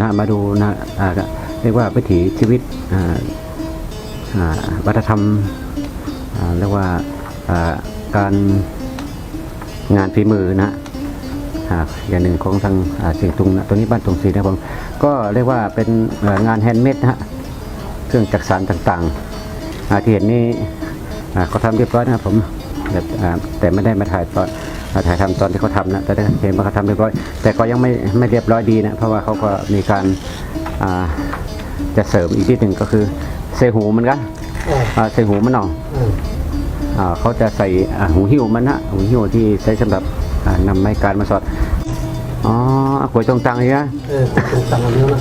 นะมาดูนะอ่าเรียกว่าวิถีชีวิตอ่าอ่าวัฒนธรรมอ่าเรียกว่าอ่าการงานฝีมือนะอ่าอย่างหนึ่งของทางอ่าเสียงตุงนะตัวนี้บ้านตุงศรีนะผมก็เรียกว่าเป็นงานแฮนด์เมดนะฮะเครื่องจักสานต่างๆอ่าที่เห็นนี่อ่าเขาทำเรียบร้อยนะครับผมแต่แต่ไม่ได้มาถ่ายตอน ถ่ายทำตอนที่เขาทำนะแต่ได้เห็นว่าเขาทำเรียบร้อย แต่ก็ยังไม่ไม่เรียบร้อยดีนะเพราะว่าเขาก็มีการอ่าจะเสริมอีกนิดหนึ่งก็คือเซหูมันก็เอออ่าเซหูมันเนาะเอออ่าเขาจะใส่อ่าหูหิ้วมันนะหูหิ้วที่ใช้สำหรับอ่านำไม้การมาสอดอ๋อหวยตรงตังเลยนะเออตรงตังอันนี้นะ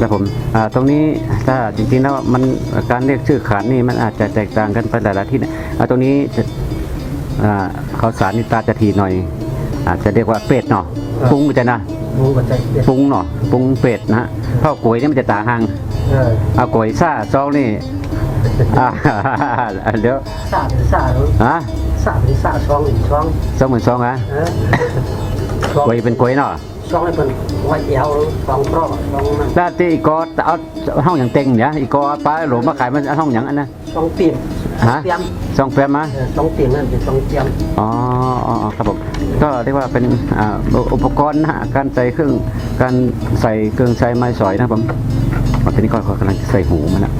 ครับผมอ่าตรงนี้ถ้าจริงๆแล้วมันการเรียกชื่อขานนี่มันอาจจะแตกต่างกันไปหลายๆที่นะอ่าตรงนี้จะ อ่าเขาสารนิตาจะทีหน่อย อาจจะเรียกว่าเป็ดเนาะปรุงจะนะมูปัจจัยเด็ดปรุงเนาะปรุงเป็ดนะฮะเพราะก๋วยนี่มันจะต่างหางเออเอาก๋วยซ่าซองนี่อ่าเดี๋ยวสาเป็นสาหรือฮะสาเป็นสาช่องหนึ่งช่องสองหมื่นสองฮะเออช่องก๋วยเป็นก๋วยเนาะ ช่องให้เป็นไว้เอวช่องเพราะช่องนั้นแล้วที่อีกอเอาห้องอย่างเต็งเนี่ยอีกอป้าหลวมาขายมันเอาห้องอย่างอันนะช่องเตรียมฮะเตรียมซองแปมมาเออช่องเตรียมนั่นเป็นช่องเตรียมอ๋ออ๋ออ๋อครับผมก็เรียกว่าเป็นอ่าอุปกรณ์นะฮะการใส่เครื่องการใส่เครื่องใช้ไม้สอยนะครับผมอ๋อทีนี้ก็กำลังจะใส่หูมันนะ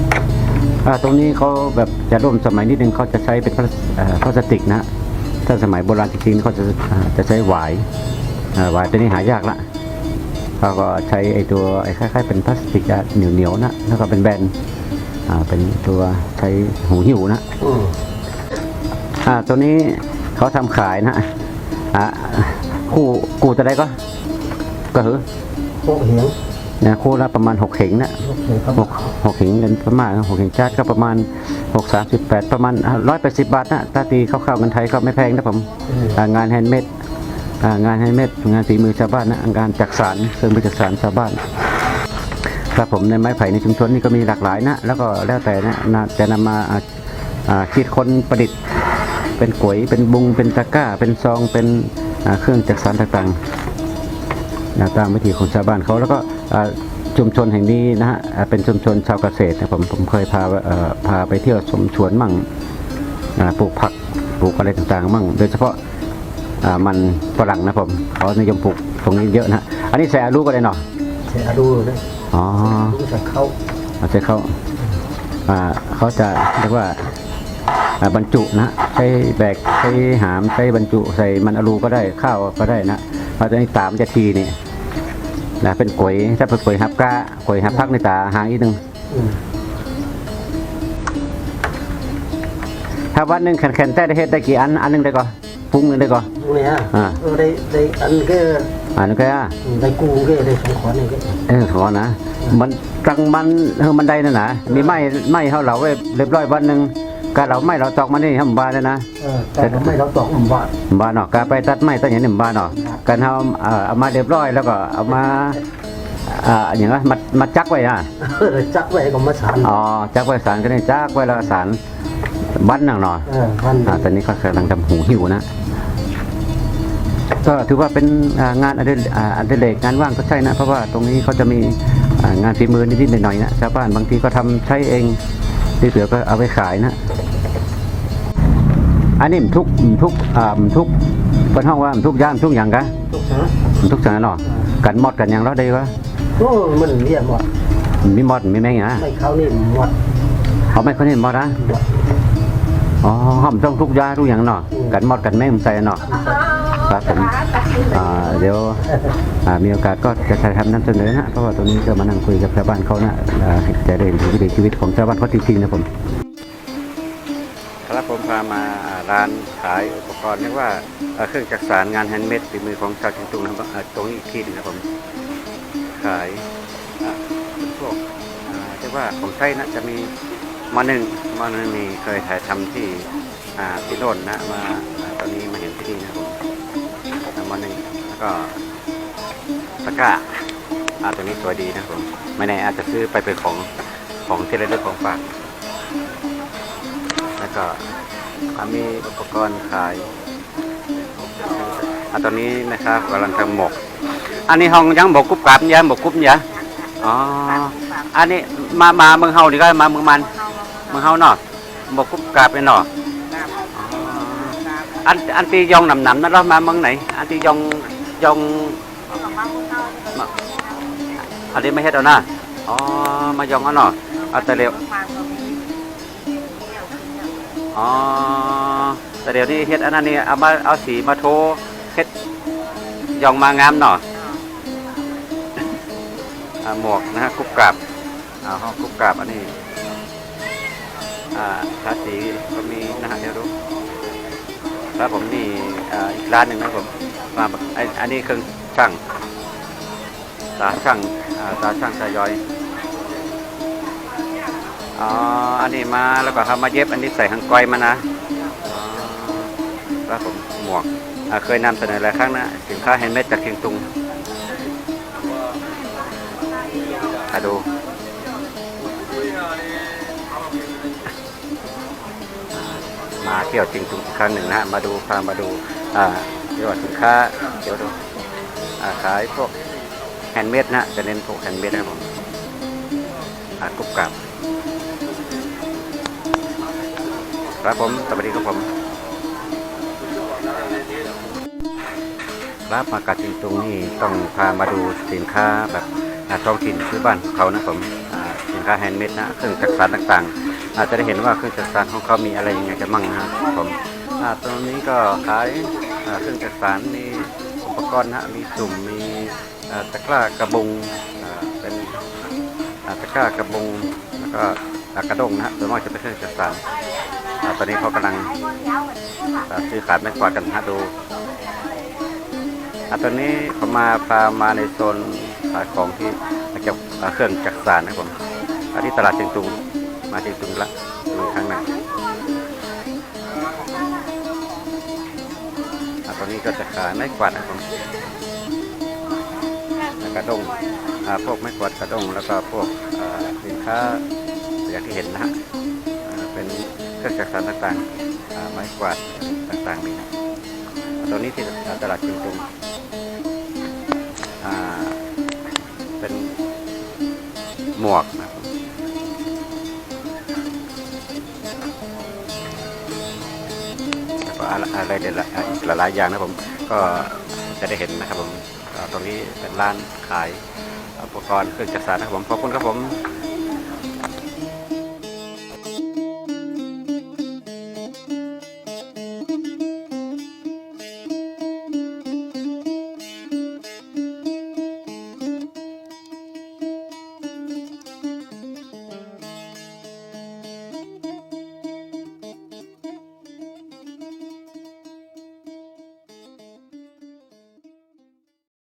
อ่าตรงนี้เขาแบบจะร่วมสมัยนิดนึงเขาจะใช้เป็นพลาสเอ่อพลาสติกนะฮะถ้าสมัยโบราณจริงๆเขาจะอ่าจะใช้หวายอ่า หวายตัวนี้หายากละเขาก็ใช้ไอ้ตัวไอ้คล้ายๆเป็นพลาสติกเหนียวๆนะแล้วก็เป็นแบนอ่าเป็นตัวใช้หูหิ้วนะอืมอ่าตัวนี้เขาทำขายนะอ่าคู่กูจะได้ก็ ก็คือโคกเหงนะคู่ละประมาณหกเข่งนะโคกเหงครับหกหกเข่งเงินประมาณหกเข่งจาดก็ประมาณหกสามสิบแปดประมาณร้อยแปดสิบบาทนะถ้าตีคร่าวๆเงินไทยก็ไม่แพงนะผมอืมอ่างานแฮนด์เมดอ่า งานแฮนด์เม็ดงานฝีมือชาวบ้านนะงานจักสานเครื่องมือจักสานชาวบ้านครับผมในไม้ไผ่ในชุมชนนี่ก็มีหลากหลายนะ แล้วก็แล้วแต่นะนะจะนำมาอ่าคิดค้นประดิษฐ์ เป็นก๋วยเป็นบุงเป็นตะก้า เป็นซองเป็นเครื่องจักสานต่างๆนะตามวิถีของชาวบ้านเขาแล้วก็ชุมชนแห่งนี้นะฮะเป็นชุมชนชาวเกษตรนะผมผมเคยพาพาไปเที่ยวชมสวนมั่งปลูกผักปลูกอะไรต่างๆ มั่ง โดยเฉพาะ มันฝรั่งนะผมเขานิยมปลูกตรงนี้เยอะนะฮะอันนี้แสรู้ก็ได้เนาะเสียดูเลยอ๋อดูใส่เข้าเอาใช้เขาอ่าเขาจะเรียกว่าอ่าบรรจุนะใช้แบกใช้หามใช้บรรจุใส่มันอลูก็ได้ข้าวก็ได้นะเพราะตอนนี้ตามนจะทีนี่นะเป็นก๋วยถ้าเป็นก๋วยฮับกะก๋วยฮับพักในตาหางอีกหนึ่งอืมถ้าวันหนึ่งแข่นๆแต่ได้เฮ็ดได้กี่อันอันหนึงได้ก่อนปรุงหนึงได้ก่อ นตรงนี้ฮะอ่าเออได้ได้อันก็อันนึงก็อะได้กูก็ได้สองขอนี่ก็เออขอนะ มันตังมันเออมันได้นะนะมีไม้ไม้เขาเหลาไว้เรียบร้อยวันหนึ่งการเหลาไม้เราตอกมันนี่ทำบานเลยนะ เออแต่ทำไมเราตอกหนุ่มบาทบ้านเนาะการไปตัดไม้ตัดอย่างนี้บ้านเนาะการเอาเอ่อเอามาเรียบร้อยแล้วก็เอามาอ่าอย่างว่ามามาจักไว้อะเออจักไว้ก็มาสานอ๋อจักไว้สารก็ได้จักไว้แล้วก็สารบ้านหนังเนาะเออวันอ่าตอนนี้ก็กำลังทำหูหิวนะ ก็ถือว่าเป็นอ่างานอดิอ่าอดิเรกงานว่างก็ใช่นะ เพราะว่าตรงนี้เขาจะมีอ่างานฝีมือนิดๆหน่อยๆนะชาวบ้านบางทีก็ทำใช้เองที่เหลือก็เอาไปขายนะ อันนี้มันทุกมันทุกอ่ามันทุกเป็นห้องว่ามันทุกย่านทุกอย่างกะทุกสามันทุกสถานเนาะกันหมดกันอย่างเราได้วะโอ้มันเรียกหมดมีหมดมีแม่งอะไม่เขานี่หมดเขาไม่คนนี้หมดนะหมดอ๋อห้อมต้องทุกยาทุกอย่างเนาะกันหมดกันแม่งใส่เนาะ ครับผมเดี๋ยวมีโอกาสก็จะทำนั้นเสนอนะเพราะว่าตรงนี้ก็มานั่งคุยกับชาวบ้านเขานะจะได้เห็นถึงวิถีชีวิตของชาวบ้านเขาจริงๆนะผมครับผมพามาร้านขายอุปกรณ์เรียกว่าเครื่องจักสานงานแฮนด์เมดฝีมือของชาวเชียงตุงนะครับตรงนี้อีกที่นึงนะผมขายพวกเรียกว่าของใช้นะจะมีมาหนึ่งมาหนึ่งนี่เคยถ่ายทำที่ที่โน่นนะมาอ่าตอนนี้มาเห็นที่นี่นะครับ แล้วก็ตะกร้าอาตัวนี้สวยดีนะครับผมไม่แน่อาจจะซื้อไปเป็นของของที่ระลึกของฝาก แล้วก็อ่ามีอุปกรณ์ขายอาตอนนี้นะครับกำลังทำหมก อันนี้ห้องยังบอกกุบกับยังบอกกุบยังอ๋อ อันนี้มามาเมืองเฮานี่ก็มาเมืองมัน เมืองเฮาเนาะบอกกุบกราบไปเนาะกราบอ๋อกราบอันอันตียองหนำหนำๆนั่นเรามาเมืองไหน อันตียอง ยองเอากลับมาพวกเราจะมาอันนี้ไม่เฮ็ดเอานะอ๋อมายองเอาเนาะเอาแต่เร็วฟังก็มีเที่ยวอ๋อแต่เดี๋ยวนี้เฮ็ดอันนั้นนี่เอามาเอาสีมาโทเฮ็ดยองมางามเนาะอ่าหมวกนะฮะกุบกราบอ่าห้องกุบกราบอันนี้อ่าทาสีก็มีนะฮะเดี๋ยวดู แล้วผมนี่อ่าอีกร้านหนึ่งนะผมมาไออันนี้เครื่องช่างตาช่างตาช่างตายอยอ๋ออันนี้มาแล้วก็เขามาเย็บอันนี้ใส่หางก้อยมานะแล้วผมหมวกเคยนำเสนอหลายครั้งนะสินค้าแฮนด์เมดจากเชียงตุงมาดู มาเที่ยวเชียงตุงอีกครั้งหนึ่งนะฮะมาดูพามาดูอ่าเรียกว่าสินค้าเดี๋ยวดูอ่าขายพวกแฮนด์เมดนะจะเน้นพวกแฮนด์เมดนะผมอ่ากรุบกรับครับผมสวัสดีครับผมครับมากัดจิงตุงนี่ต้องพามาดูสินค้าแบบท้องถิ่นพื้นบ้านของเขานะผมสินค้าแฮนด์เมดนะเครื่องจักสานต่างๆ อาจจะได้เห็นว่าเครื่องจักรสานของเขามีอะไรยังไงกันบ้างนะครับผมอาตรงนี้ก็ขายเครื่องจักรสานมีอุปกรณ์นะฮะมีสุ่มมีตะกร้ากระบุงเป็นตะกร้ากระบุงแล้วก็กระด้งนะฮะส่วนมากจะเป็นเครื่องจักรสานอ่าตอนนี้เขากำลังซื้อขายแม่กวาดกันฮะดูอาตอนนี้ผมมาพามาในโซนขายของที่เกี่ยวกับเครื่องจักรสานนะครับผมที่ตลาดเชียงตุง มาเชียงตุงละดูครั้งหนึ่งอ่าตอนนี้ก็จะขายไม้กวาดนะครับกระดงพวกไม้กวาดกระดงแล้วก็พวกสินค้าอย่างที่เห็นนะฮะเป็นเครื่องจักรสานต่างๆไม้กวาดต่างๆนี่นะตัวนี้ที่ตลาดจิงตุงอ่าเป็นหมวกนะ อะไรอีกหลายๆอย่างนะผมก็จะได้เห็นนะครับผมตรงนี้เป็นร้านขายอุปกรณ์เครื่องจักรสานนะครับผมขอบคุณครับผม